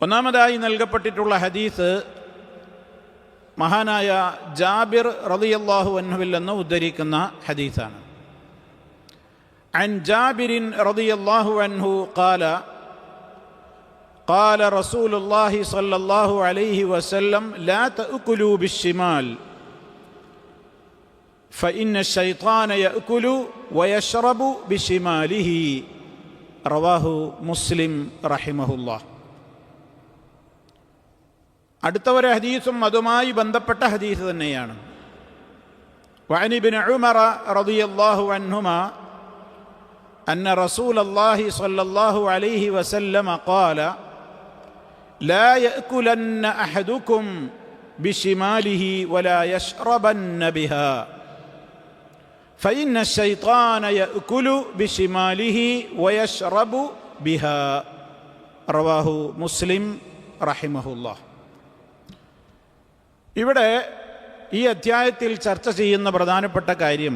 ഒന്നാമതായി നൽകപ്പെട്ടിട്ടുള്ള ഹദീസ് മഹാനായ ജാബിർ റളിയല്ലാഹു അൻഹുവിൽ നിന്ന് ഉദ്ധരിക്കുന്ന ഹദീസാണ് عن جابر رضي الله عنه قال قال رسول الله صلى الله عليه وسلم لا تأكلوا بالشمال فإن الشيطان يأكل ويشرب بشماله رواه مسلم رحمه الله അടുത്ത ഒരു ഹദീസും അതുമായി ബന്ധപ്പെട്ട ഹദീസ് തന്നെയാണ് وعن ابن عمر رضي الله عنهما أن رسول الله صلى الله عليه وسلم قال لا يأكلن أحدكم بشماله ولا يشربن بها فإن الشيطان يأكل بشماله ويشرب بها رواه مسلم رحمه الله ഇവിടെ ഈ അധ്യായത്തിൽ ചർച്ച ചെയ്യുന്ന പ്രധാനപ്പെട്ട കാര്യം